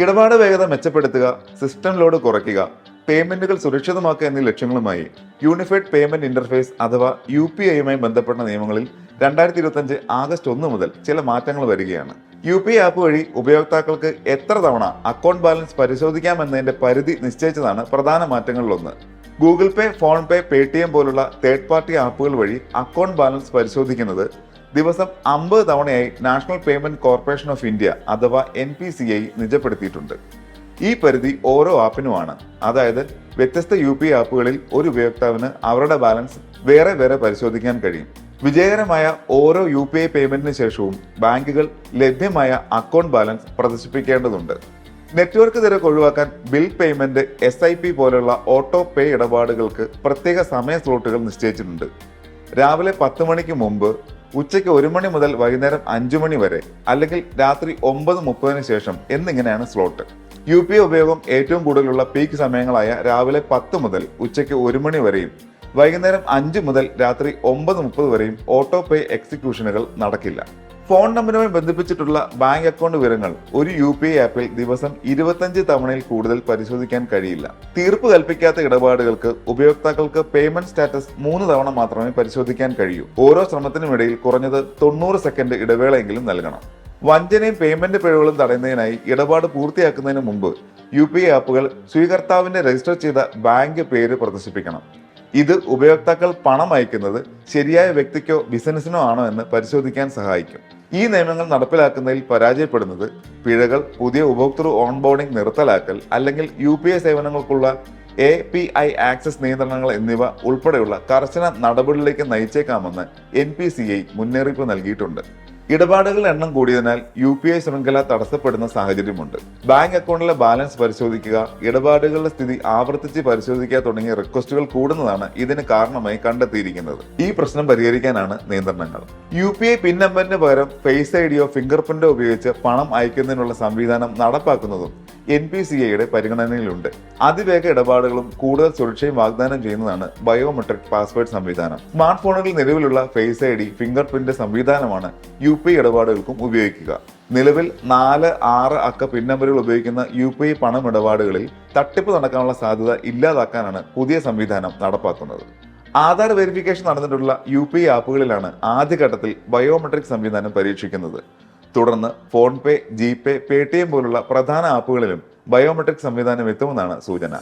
ഇടപാട് വേഗത മെച്ചപ്പെടുത്തുക സിസ്റ്റം ലോഡ് കുറയ്ക്കുക പേയ്മെന്റുകൾ സുരക്ഷിതമാക്കുക എന്നീ ലക്ഷ്യങ്ങളുമായി യൂണിഫൈഡ് പേയ്മെന്റ് ഇന്റർഫേസ് അഥവാ യു പി ഐയുമായി ബന്ധപ്പെട്ട നിയമങ്ങളിൽ രണ്ടായിരത്തി ഇരുപത്തഞ്ച് ആഗസ്റ്റ് ഒന്ന് മുതൽ ചില മാറ്റങ്ങൾ വരികയാണ്. യു പി ആപ്പ് വഴി ഉപയോക്താക്കൾക്ക് എത്ര തവണ അക്കൗണ്ട് ബാലൻസ് പരിശോധിക്കാമെന്നതിന്റെ പരിധി നിശ്ചയിച്ചതാണ് പ്രധാന മാറ്റങ്ങളിലൊന്ന്. Google Pay PhonePe Paytm പോലുള്ള തേർഡ് പാർട്ടി ആപ്പുകൾ വഴി അക്കൗണ്ട് ബാലൻസ് പരിശോധിക്കുന്നത് ദിവസം അമ്പത് തവണയായി National Payment Corporation of India അഥവാ എൻ പി സി ഐ നിജപ്പെടുത്തിയിട്ടുണ്ട്. ഈ പരിധി ഓരോ ആപ്പിനുമാണ്. അതായത് വ്യത്യസ്ത യു പി ആപ്പുകളിൽ ഒരു ഉപയോക്താവിന് അവരുടെ ബാലൻസ് വേറെ വേറെ പരിശോധിക്കാൻ കഴിയും. വിജയകരമായ ഓരോ യു പി ഐ പേയ്മെന്റിന് ശേഷവും ബാങ്കുകൾ ലഭ്യമായ അക്കൗണ്ട് ബാലൻസ് പ്രദർശിപ്പിക്കേണ്ടതുണ്ട്. നെറ്റ്വർക്ക് തിരക്ക് ഒഴിവാക്കാൻ bill payment S I P പോലുള്ള ഓട്ടോ പേ ഇടപാടുകൾക്ക് പ്രത്യേക സമയ സ്ലോട്ടുകൾ നിശ്ചയിച്ചിട്ടുണ്ട്. രാവിലെ പത്ത് മണിക്ക് മുമ്പ് ഉച്ചയ്ക്ക് ഒരു മണി മുതൽ വൈകുന്നേരം അഞ്ചു മണി വരെ അല്ലെങ്കിൽ രാത്രി ഒമ്പത് മുപ്പതിന് ശേഷം എന്നിങ്ങനെയാണ് സ്ലോട്ട് യു പി ഉപയോഗം ഏറ്റവും കൂടുതലുള്ള പീക്ക് സമയങ്ങളായ രാവിലെ പത്ത് മുതൽ ഉച്ചയ്ക്ക് ഒരു മണി വരെയും വൈകുന്നേരം അഞ്ച് മുതൽ രാത്രി ഒമ്പത് മുപ്പത് വരെയും ഓട്ടോ പേ എക്സിക്യൂഷനുകൾ നടക്കില്ല. ഫോൺ നമ്പറുമായി ബന്ധിപ്പിച്ചിട്ടുള്ള ബാങ്ക് അക്കൗണ്ട് വിവരങ്ങൾ ഒരു യു പി ഐ ആപ്പിൽ ദിവസം ഇരുപത്തഞ്ച് തവണയിൽ കൂടുതൽ പരിശോധിക്കാൻ കഴിയില്ല. തീർപ്പ് കൽപ്പിക്കാത്ത ഇടപാടുകൾക്ക് ഉപയോക്താക്കൾക്ക് പേയ്മെന്റ് സ്റ്റാറ്റസ് മൂന്ന് തവണ മാത്രമേ പരിശോധിക്കാൻ കഴിയൂ. ഓരോ ശ്രമത്തിനുമിടയിൽ കുറഞ്ഞത് തൊണ്ണൂറ് സെക്കൻഡ് ഇടവേളയെങ്കിലും നൽകണം. വഞ്ചനയും പേയ്മെന്റ് പിഴവുകളും തടയുന്നതിനായി ഇടപാട് പൂർത്തിയാക്കുന്നതിന് മുമ്പ് യു പി ഐ ആപ്പുകൾ സ്വീകർത്താവിന്റെ രജിസ്റ്റർ ചെയ്ത ബാങ്ക് പേര് പ്രദർശിപ്പിക്കണം. ഇത് ഉപയോക്താക്കൾ പണം അയക്കുന്നത് ശരിയായ വ്യക്തിക്കോ ബിസിനസ്സിനോ ആണോ എന്ന് പരിശോധിക്കാൻ സഹായിക്കും. ഈ നിയമങ്ങൾ നടപ്പിലാക്കുന്നതിൽ പരാജയപ്പെടുന്നത് പിഴകൾ പുതിയ ഉപഭോക്തൃ ഓൺബോർഡിംഗ് നിർത്തലാക്കൽ അല്ലെങ്കിൽ യു പി ഐ സേവനങ്ങൾക്കുള്ള എ പി ഐ ആക്സസ് നിയന്ത്രണങ്ങൾ എന്നിവ ഉൾപ്പെടെയുള്ള കർശന നടപടികളിലേക്ക് നയിച്ചേക്കാമെന്ന് എൻ പി സി ഐ മുന്നറിയിപ്പ് നൽകിയിട്ടുണ്ട്. ഇടപാടുകളുടെ എണ്ണം കൂടിയതിനാൽ യു പി ഐ ശൃംഖല തടസ്സപ്പെടുന്ന സാഹചര്യമുണ്ട്. ബാങ്ക് അക്കൗണ്ടിലെ ബാലൻസ് പരിശോധിക്കുക ഇടപാടുകളുടെ സ്ഥിതി ആവർത്തിച്ച് പരിശോധിക്കുക തുടങ്ങിയ റിക്വസ്റ്റുകൾ കൂടുന്നതാണ് ഇതിന് കാരണമായി കണ്ടെത്തിയിരിക്കുന്നത്. ഈ പ്രശ്നം പരിഹരിക്കാനാണ് നിയന്ത്രണങ്ങൾ. യു പി ഐ പിൻ നമ്പറിന് പകരം ഫേസ് ഐഡിയോ ഫിംഗർ പ്രിന്റോ ഉപയോഗിച്ച് പണം അയക്കുന്നതിനുള്ള സംവിധാനം നടപ്പാക്കുന്നതും എൻ പി സി ഐയുടെ പരിഗണനയിലുണ്ട്. അതിവേഗ ഇടപാടുകളും കൂടുതൽ സുരക്ഷയും വാഗ്ദാനം ചെയ്യുന്നതാണ് ബയോമെട്രിക് പാസ്വേഡ് സംവിധാനം. സ്മാർട്ട് ഫോണുകളിൽ നിലവിലുള്ള face I D finger print സംവിധാനമാണ് യു പി ഐ ഇടപാടുകൾക്കും ഉപയോഗിക്കുക. നിലവിൽ നാല് ആറ് അക്ക പിൻ നമ്പറുകൾ ഉപയോഗിക്കുന്ന യു പി ഐ പണം ഇടപാടുകളിൽ തട്ടിപ്പ് നടക്കാനുള്ള സാധ്യത ഇല്ലാതാക്കാനാണ് പുതിയ സംവിധാനം നടപ്പാക്കുന്നത്. ആധാർ വെരിഫിക്കേഷൻ നടന്നിട്ടുള്ള യു പി ഐ ആപ്പുകളിലാണ് ആദ്യഘട്ടത്തിൽ ബയോമെട്രിക് സംവിധാനം പരീക്ഷിക്കുന്നത്. തുടർന്ന് PhonePe G Pay Paytm പോലുള്ള പ്രധാന ആപ്പുകളിലും ബയോമെട്രിക് സംവിധാനം എത്തുമെന്നാണ് സൂചന.